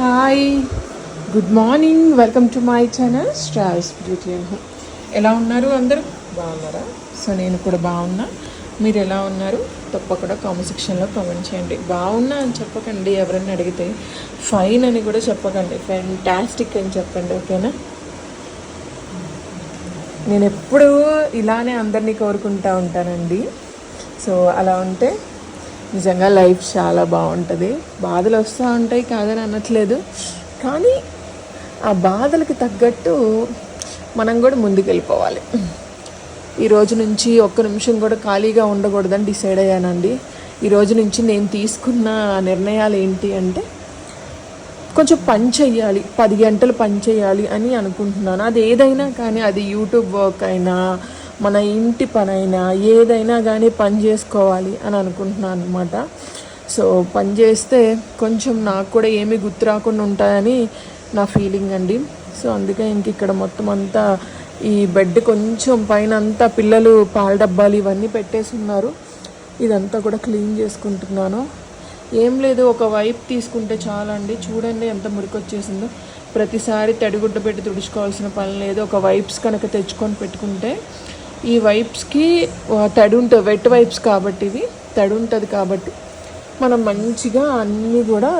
Hi good morning welcome to my channel travels beauty and home ఎలా ఉన్నారు అందరూ? బాగున్నారా? సో నేను కూడా బాగున్నా. మీరు ఎలా ఉన్నారు? తప్పకుండా కామెంట్ సెక్షన్లో కామెంట్ చేయండి. బాగున్నా అని చెప్పకండి. ఎవరైనా అడిగితే ఫైన్ అని కూడా చెప్పకండి. ఫ్యాంటాస్టిక్ అని చెప్పండి ఓకేనా? నేను ఎప్పుడూ ఇలానే అందరినీ కోరుకుంటా ఉంటానండి. సో అలా ఉంటే నిజంగా లైఫ్ చాలా బాగుంటుంది. బాధలు వస్తూ ఉంటాయి కాదని అనట్లేదు. కానీ ఆ బాధలకి తగ్గట్టు మనం కూడా ముందుకెళ్ళిపోవాలి. ఈ రోజు నుంచి ఒక్క నిమిషం కూడా ఖాళీగా ఉండకూడదని డిసైడ్ అయ్యానండి. ఈ రోజు నుంచి నేను తీసుకున్న నిర్ణయాలు ఏంటి అంటే కొంచెం పని చేయాలి పది గంటలు పని చేయాలి అని అనుకుంటున్నాను. అది ఏదైనా కానీ అది యూట్యూబ్ వర్క్ అయినా మన ఇంటి పనైనా ఏదైనా కానీ పని చేసుకోవాలి అని అనుకుంటున్నాను అనమాట సో పని చేస్తే కొంచెం నాకు కూడా ఏమీ గుర్తు రాకుండా ఉంటాయని నా ఫీలింగ్ అండి. సో అందుకే ఇంక ఇక్కడ మొత్తం అంతా ఈ బెడ్ కొంచెం పైన అంతా పిల్లలు పాల డబ్బాలు ఇవన్నీ పెట్టేసి ఉన్నారు. ఇదంతా కూడా క్లీన్ చేసుకుంటున్నాను. ఏం లేదు ఒక వైప్ తీసుకుంటే చాలండి. చూడండి ఎంత మురికి వచ్చేసిందో ప్రతిసారి తడిగుడ్డ పెట్టి తుడుచుకోవాల్సిన పని లేదు. ఒక వైప్స్ కనుక తెచ్చుకొని పెట్టుకుంటే ఈ వైప్స్కి తడి ఉంటుంది వెట్ వైప్స్ కాబట్టి ఇవి తడి ఉంటుంది కాబట్టి మనం మంచిగా అన్నీ కూడా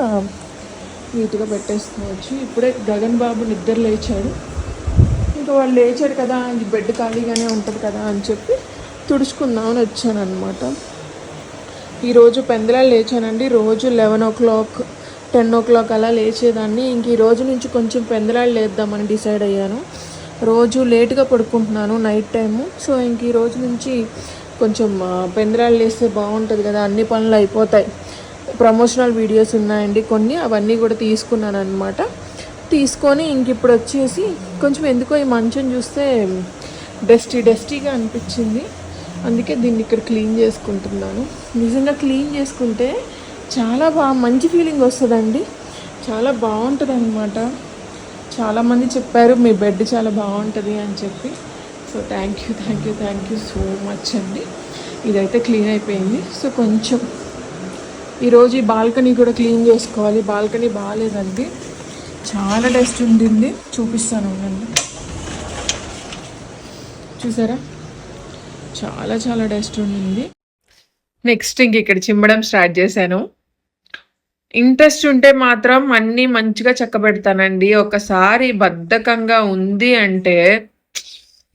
నీట్గా పెట్టేసుకోవచ్చు. ఇప్పుడే గగన్ బాబు నిద్ర లేచాడు. ఇంకా వాళ్ళు లేచాడు కదా బెడ్ ఖాళీగానే ఉంటుంది కదా అని చెప్పి తుడుచుకుందామని వచ్చాను అనమాట ఈరోజు పెందలా లేచానండి. రోజు eleven o'clock ten o'clock అలా లేచేదాన్ని. ఇంక ఈ రోజు నుంచి కొంచెం పెందలాలు లేద్దామని డిసైడ్ అయ్యాను. రోజు లేట్గా పడుకుంటున్నాను నైట్ టైము సో ఇంక ఈ రోజు నుంచి కొంచెం పెందలాలు వేస్తే బాగుంటుంది కదా అన్ని పనులు అయిపోతాయి. ప్రమోషనల్ వీడియోస్ ఉన్నాయండి కొన్ని అవన్నీ కూడా తీసుకున్నాను అనమాట తీసుకొని ఇంక ఇప్పుడు వచ్చేసి కొంచెం ఎందుకో ఈ మంచం చూస్తే డస్టీ డస్టీగా అనిపించింది. అందుకే దీన్ని ఇక్కడ క్లీన్ చేసుకుంటున్నాను. నిజంగా క్లీన్ చేసుకుంటే చాలా బాగా మంచి ఫీలింగ్ వస్తుందండి. చాలా బాగుంటుంది అనమాట చాలామంది చెప్పారు మీ బెడ్ చాలా బాగుంటుంది అని చెప్పి. So thank you thank you thank you so much అండి. ఇదైతే క్లీన్ అయిపోయింది. సో కొంచెం ఈరోజు ఈ బాల్కనీ కూడా క్లీన్ చేసుకోవాలి. బాల్కనీ బాగాలేదండి. చాలా డస్ట్ ఉండింది. చూపిస్తాను ఉండండి. చూసారా? చాలా చాలా డస్ట్ ఉండింది. నెక్స్ట్ ఇంక ఇక్కడ చిమ్మడం స్టార్ట్ చేశాను. ఇంట్రెస్ట్ ఉంటే మాత్రం అన్నీ మంచిగా చక్కబెడతానండి. ఒకసారి బద్ధకంగా ఉంది అంటే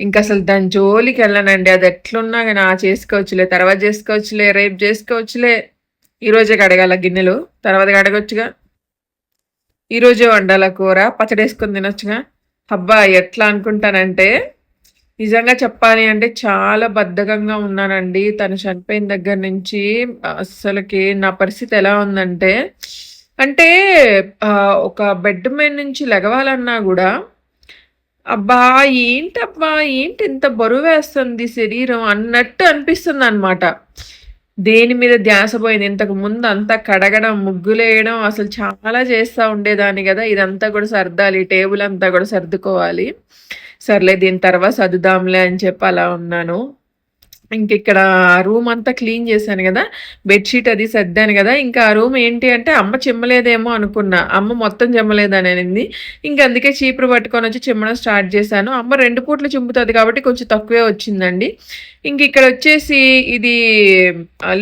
ఇంకా అసలు దాని జోలికి వెళ్ళనండి. అది ఎట్లున్నా కానీ ఆ చేసుకోవచ్చులే తర్వాత చేసుకోవచ్చులే రేపు చేసుకోవచ్చులే. ఈరోజే కడగాల గిన్నెలు తర్వాత కడగొచ్చుగా. ఈరోజే వండాల కూర పచ్చడి వేసుకొని తినొచ్చుగా. అబ్బా ఎట్లా అనుకుంటానంటే నిజంగా చెప్పాలి అంటే చాలా బద్ధకంగా ఉన్నానండి. తను చనిపోయిన దగ్గర నుంచి అసలుకి నా పరిస్థితి ఎలా ఉందంటే అంటే ఒక బెడ్ మీద నుంచి లెగవాలన్నా కూడా అబ్బా ఏంటబ్బా ఏంటి ఇంత బరువు వేస్తుంది శరీరం అన్నట్టు అనిపిస్తుంది అనమాట దేని మీద ధ్యాస పోయింది? ఇంతకు ముందు అంతా కడగడం ముగ్గులేయడం అసలు చాలా చేస్తూ ఉండేదాన్ని కదా. ఇదంతా కూడా సర్దాలి టేబుల్ అంతా కూడా సర్దుకోవాలి. సర్లే దీని తర్వాత చదువుదాంలే అని చెప్పి అలా ఉన్నాను. ఇంక ఇక్కడ రూమ్ అంతా క్లీన్ చేశాను కదా బెడ్షీట్ అది సర్దాను కదా ఇంకా ఆ రూమ్ ఏంటి అంటే అమ్మ చిమ్మలేదేమో అనుకున్నా. అమ్మ మొత్తం చిమ్మలేదని అనింది. ఇంక అందుకే చీపురు పట్టుకొని వచ్చి చిమ్మడం స్టార్ట్ చేశాను. అమ్మ రెండు పూట్లు చిమ్ముతుంది కాబట్టి కొంచెం తక్కువే వచ్చిందండి. ఇంక ఇక్కడ వచ్చేసి ఇది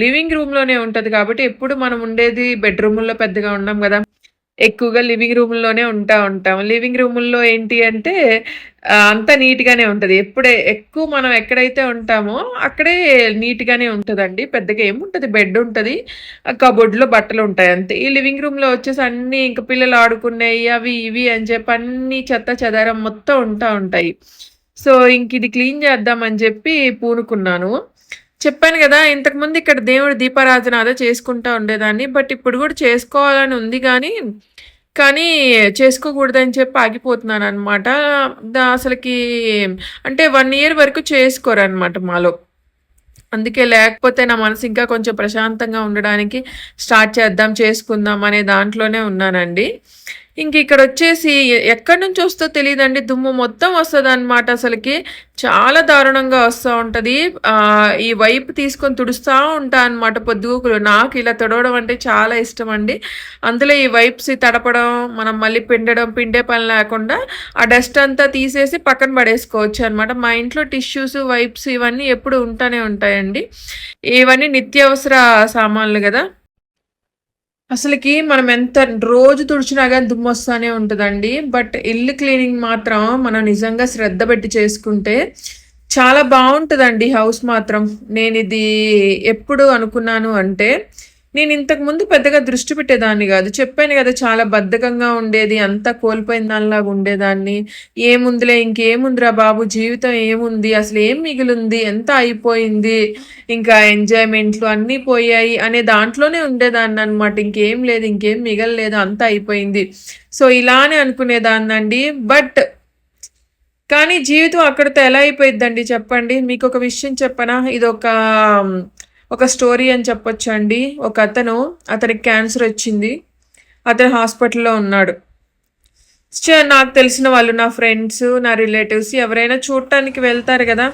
లివింగ్ రూమ్లోనే ఉంటుంది కాబట్టి ఎప్పుడు మనం ఉండేది బెడ్రూమ్లో పెద్దగా ఉన్నాం కదా. ఎక్కువగా లివింగ్ రూమ్‌లోనే ఉంటా ఉంటాం. లివింగ్ రూముల్లో ఏంటి అంటే అంతా నీట్‌గానే ఉంటుంది ఎప్పుడే ఎక్కువ మనం ఎక్కడైతే ఉంటామో అక్కడే నీట్‌గానే ఉంటుందండి పెద్దగా ఏముంటది బెడ్ ఉంటుంది కబోర్డ్‌లో బట్టలు ఉంటాయి అంతే. ఈ లివింగ్ రూమ్‌లో వచ్చేసి అన్నీ ఇంక పిల్లలు ఆడుకునేవి అవి ఇవి అని చెప్పి అన్నీ చెత్త చెదారం మొత్తం ఉంటా ఉంటాయి. సో ఇంక ఇది క్లీన్ చేద్దామని చెప్పి పూనుకున్నాను. చెప్పాను కదా ఇంతకుముందు ఇక్కడ దేవుడి దీపారాధన అదే చేసుకుంటా ఉండేదాన్ని బట్ ఇప్పుడు కూడా చేసుకోవాలని ఉంది కానీ కానీ చేసుకోకూడదని చెప్పి ఆగిపోతున్నాను అనమాట అసలుకి అంటే వన్ ఇయర్ వరకు చేసుకోరనమాట మాలో. అందుకే లేకపోతే నా మనసు ఇంకా కొంచెం ప్రశాంతంగా ఉండడానికి స్టార్ట్ చేద్దాం చేసుకుందాం అనే దాంట్లోనే ఉన్నానండి. ఇంక ఇక్కడ వచ్చేసి ఎక్కడి నుంచి వస్తో తెలియదండి దుమ్ము మొత్తం వస్తుంది అనమాట అసలుకి. చాలా దారుణంగా వస్తూ ఉంటుంది. ఈ వైపు తీసుకొని తుడుస్తూ ఉంటా అనమాట పొద్దుగూకులు. నాకు ఇలా తుడవడం అంటే చాలా ఇష్టం అండి అందులో ఈ వైప్స్ తడపడం మనం మళ్ళీ పిండడం పిండే పని లేకుండా ఆ డస్ట్ అంతా తీసేసి పక్కన పడేసుకోవచ్చు అనమాట మా ఇంట్లో టిష్యూస్ వైప్స్ ఇవన్నీ ఎప్పుడు ఉంటానే ఉంటాయండి. ఇవన్నీ నిత్యావసర సామాన్లు కదా. అసలుకి మనం ఎంత రోజు తుడిచినా కానీ దుమ్ము వస్తూనే ఉంటుందండి. బట్ ఇల్లు క్లీనింగ్ మాత్రం మనం నిజంగా శ్రద్ధ పెట్టి చేసుకుంటే చాలా బాగుంటుందండి హౌస్ మాత్రం. నేను ఇది ఎప్పుడు అనుకున్నాను అంటే నేను ఇంతకు ముందు పెద్దగా దృష్టి పెట్టేదాన్ని కాదు. చెప్పాను కదా చాలా బద్ధకంగా ఉండేది అంతా కోల్పోయిన దానిలాగా ఉండేదాన్ని. ఏముందిలే ఇంకేముందిరా బాబు జీవితం ఏముంది అసలు ఏం మిగిలింది ఎంత అయిపోయింది ఇంకా ఎంజాయ్మెంట్లు అన్నీ పోయాయి అనే దాంట్లోనే ఉండేదాన్ని అనమాట ఇంకేం లేదు ఇంకేం మిగలలేదు అంతా అయిపోయింది. సో ఇలానే అనుకునేదాన్ని అండి బట్ కానీ జీవితం అక్కడితో ఎలా అయిపోయిందండి చెప్పండి? మీకు ఒక విషయం చెప్పనా? ఇది ఒక ఒక స్టోరీ అని చెప్పొచ్చు అండి ఒక అతను అతనికి క్యాన్సర్ వచ్చింది. అతను హాస్పిటల్లో ఉన్నాడు. నాకు తెలిసిన వాళ్ళు నా ఫ్రెండ్స్ నా రిలేటివ్స్ ఎవరైనా చూడటానికి వెళ్తారు కదా.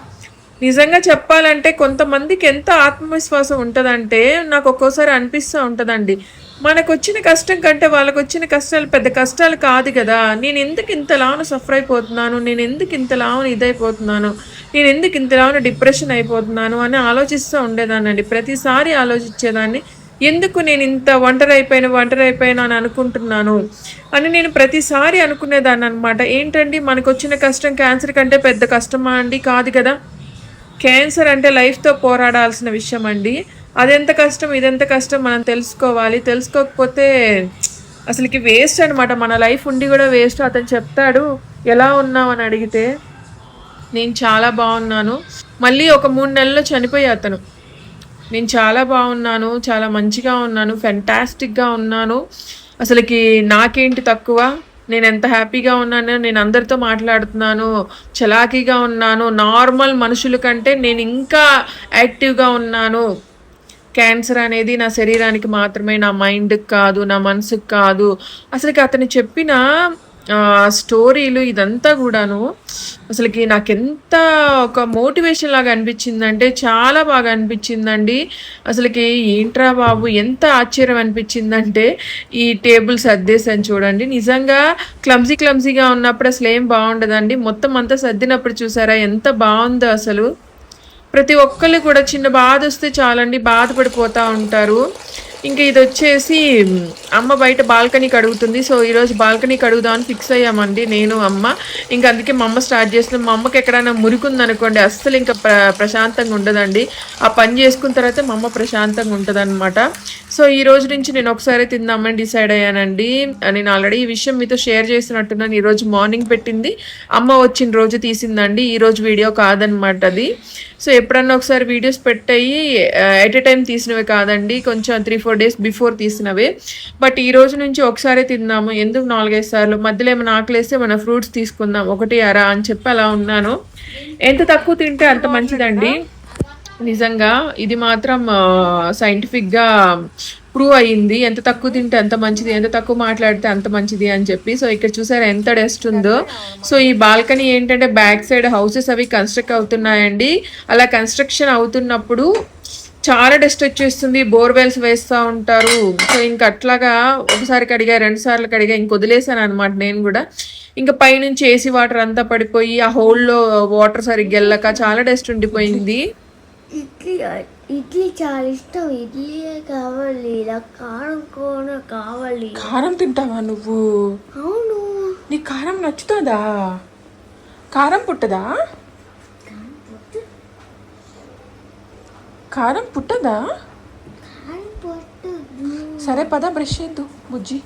నిజంగా చెప్పాలంటే కొంతమందికి ఎంత ఆత్మవిశ్వాసం ఉంటుందంటే నాకు ఒక్కోసారి అనిపిస్తూ ఉంటుందండి. మనకు వచ్చిన కష్టం కంటే వాళ్ళకు వచ్చిన కష్టాలు పెద్ద కష్టాలు కాదు కదా. నేను ఎందుకు ఇంతలాను సఫర్ అయిపోతున్నాను? నేను ఎందుకు ఇంతలాను ఇదైపోతున్నాను? నేను ఎందుకు ఇంతలాను డిప్రెషన్ అయిపోతున్నాను అని ఆలోచిస్తూ ఉండేదానండి ప్రతిసారి ఆలోచించేదాన్ని. ఎందుకు నేను ఇంత ఒంటరి అయిపోయిన ఒంటరి అని అనుకుంటున్నాను? అని నేను ప్రతిసారి అనుకునేదాన్ని అనమాట ఏంటండి? మనకు వచ్చిన కష్టం క్యాన్సర్ కంటే పెద్ద కష్టమా అండి? కాదు కదా. క్యాన్సర్ అంటే లైఫ్తో పోరాడాల్సిన విషయం అండి అదెంత కష్టం ఇదెంత కష్టం మనం తెలుసుకోవాలి. తెలుసుకోకపోతే అసలుకి వేస్ట్ అనమాట మన లైఫ్ ఉండి కూడా వేస్ట్. అతను చెప్తాడు ఎలా ఉన్నావు? అని అడిగితే నేను చాలా బాగున్నాను. మళ్ళీ ఒక మూడు నెలల్లో చనిపోయి అతను. నేను చాలా బాగున్నాను చాలా మంచిగా ఉన్నాను ఫెంటాస్టిక్గా ఉన్నాను. అసలుకి నాకేంటి తక్కువ? నేను ఎంత హ్యాపీగా ఉన్నాను నేను అందరితో మాట్లాడుతున్నాను చలాకీగా ఉన్నాను నార్మల్ మనుషుల కంటే నేను ఇంకా యాక్టివ్గా ఉన్నాను. క్యాన్సర్ అనేది నా శరీరానికి మాత్రమే నా మైండ్కి కాదు నా మనసుకు కాదు. అసలుకి అతను చెప్పిన స్టోరీలు ఇదంతా కూడాను అసలుకి నాకెంత ఒక మోటివేషన్ లాగా అనిపించిందంటే చాలా బాగా అనిపించిందండి. అసలుకి ఏంట్రా బాబు ఎంత ఆశ్చర్యం అనిపించిందంటే ఈ టేబుల్ సర్దేశాను చూడండి. నిజంగా క్లమ్జీ క్లమ్జీగా ఉన్నప్పుడు అసలు ఏం బాగుండదండి. మొత్తం అంతా సర్దినప్పుడు చూసారా ఎంత బాగుందో అసలు. ప్రతి ఒక్కళ్ళు కూడా చిన్న బాధ వస్తే చాలండి బాధపడిపోతూ ఉంటారు. ఇంకా ఇది వచ్చేసి అమ్మ బయట బాల్కనీ కడుగుతుంది. సో ఈరోజు బాల్కనీ కడుగుదామని ఫిక్స్ అయ్యామండి నేను అమ్మ. ఇంకా అందుకే మా అమ్మ స్టార్ట్ చేస్తున్నాం మా అమ్మకి ఎక్కడైనా మురికుంది అనుకోండి అస్సలు ఇంకా ప్ర ప్రశాంతంగా ఉండదండి. ఆ పని చేసుకున్న తర్వాత మా అమ్మ ప్రశాంతంగా ఉంటుందన్నమాట. సో ఈ రోజు నుంచి నేను ఒకసారి తిందామని డిసైడ్ అయ్యానండి. నేను ఆల్రెడీ ఈ విషయం మీతో షేర్ చేసినట్టున్నాను. ఈరోజు మార్నింగ్ పెట్టింది. అమ్మ వచ్చిన రోజు తీసిందండి. ఈరోజు వీడియో కాదనమాట అది. సో ఎప్పుడన్నా ఒకసారి వీడియోస్ పెట్టయి ఎట్ ఎ టైం తీసినవే కాదండి. కొంచెం త్రీ ఫోర్ డేస్ బిఫోర్ తీసినవే. బట్ ఈ రోజు నుంచి ఒకసారి తిందాము. ఎందుకు నాలుగైదు సార్లు? మధ్యలో ఏమైనా ఆకలేస్తే మన ఫ్రూట్స్ తీసుకుందాం. ఒకటి అరా అని చెప్పి అలా ఉన్నాను. ఎంత తక్కువ తింటే అంత మంచిదండి. నిజంగా ఇది మాత్రం సైంటిఫిక్గా ప్రూవ్ అయ్యింది. ఎంత తక్కువ తింటే అంత మంచిది. ఎంత తక్కువ మాట్లాడితే అంత మంచిది అని చెప్పి. సో ఇక్కడ చూసారా ఎంత డస్ట్ ఉందో. సో ఈ బాల్కనీ ఏంటంటే బ్యాక్ సైడ్ హౌసెస్ అవి కన్స్ట్రక్ట్ అవుతున్నాయండి. అలా కన్స్ట్రక్షన్ అవుతున్నప్పుడు చాలా డస్ట్ వచ్చేస్తుంది బోర్వెల్స్ వేస్తూ ఉంటారు. సో ఇంకా అట్లాగా ఒకసారి కడిగా రెండు సార్లు కడిగా ఇంక వదిలేసాను అనమాట నేను కూడా. ఇంకా పైనుంచి ఏసీ వాటర్ అంతా పడిపోయి ఆ హోల్లో వాటర్ సరిగ్గా వెళ్ళక చాలా డస్ట్ ఉండిపోయింది. ఇడ్లీ ఇడ్లీ చాలా ఇష్టం. ఇడ్లీయే కావాలి కారం కూర కావాలి కారం తింటావా నువ్వు? అవును. నీకు కారం నచ్చుతుందా? కారం పుట్టదా? కారం పుట్టదా? సరే పద బ్రష్ చేద్దు బుజ్జి.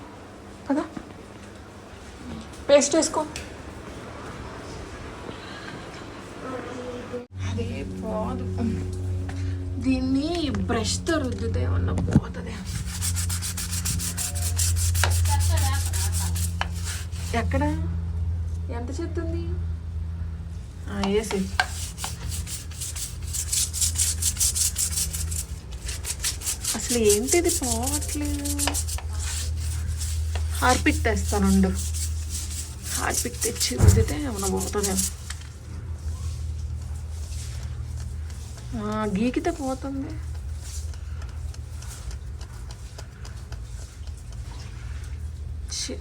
పద. పేస్ట్ వేసుకో అదే పోదు. దీన్ని బ్రష్తో రుద్దితే ఉన్న పోతుంది. ఎక్కడ? ఎంత చెప్తుంది వేసి అసలు ఏంటిది పోవట్లేదు. హార్పిక్ తెస్తానుండు హార్పిక్ తెచ్చి రుద్దితే ఏమైనా పోతుందేమో గీకితే పోతుంది. shit.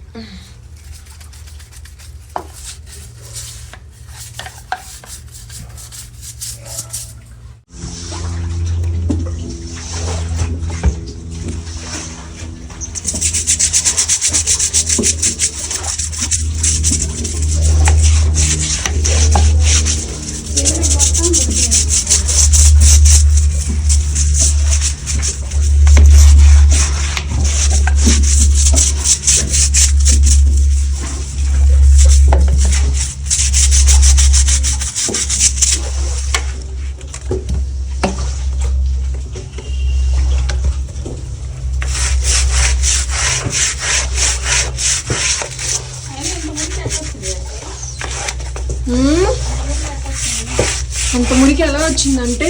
అంత ఎలా వచ్చిందంటే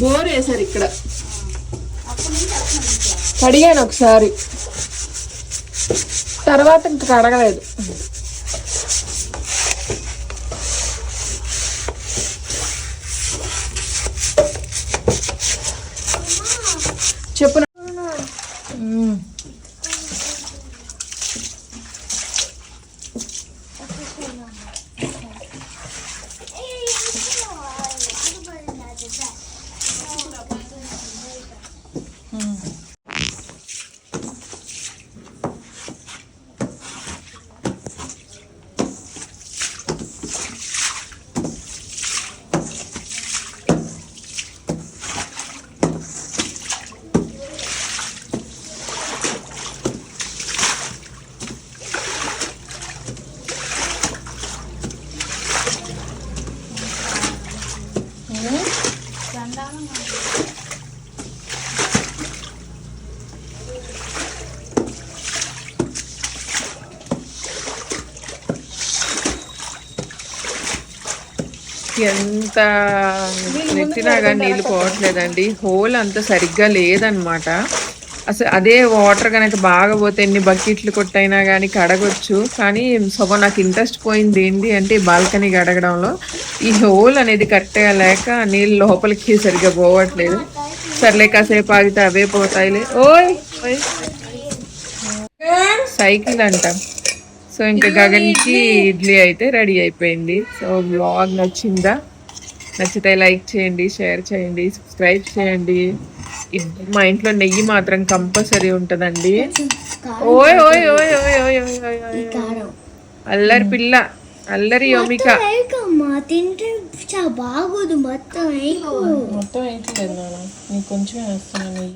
బోర్ వేశారు ఇక్కడ. కడిగాను ఒకసారి. తర్వాత ఇంకా కడగలేదు చెప్పు మ్మ్. ఎంత నెత్తినా కానీ నీళ్ళు పోవట్లేదండి. హోల్ అంత సరిగ్గా లేదనమాట అసలు అదే వాటర్ కనుక బాగా పోతే ఎన్ని బకెట్లు కొట్టైనా కానీ కడగొచ్చు. కానీ సగం నాకు ఇంట్రెస్ట్ పోయింది ఏంటి అంటే బాల్కనీ కడగడంలో. ఈ హోల్ అనేది కరెక్ట్గా లేక నీళ్ళు లోపలికి సరిగ్గా పోవట్లేదు. సర్లే కాసేపు ఆగితే అవే పోతాయిలే. ఓయ్! ఓయ్. సైకిల్ అంట. సో ఇంకా గగన్కి ఇడ్లీ అయితే రెడీ అయిపోయింది. సో బ్లాగ్ నచ్చిందా? నచ్చితే లైక్ చేయండి షేర్ చేయండి సబ్స్క్రైబ్ చేయండి. మా ఇంట్లో నెయ్యి మాత్రం కంపల్సరీ ఉంటుందండి. ఓయ్ ఓయ్ ఓయ్ ఓయ్ ఓయ్ అల్లరి పిల్ల అల్లరి యోమిక. బాగోదు మొత్తం మొత్తం అయితే కొంచెమే వస్తున్నాను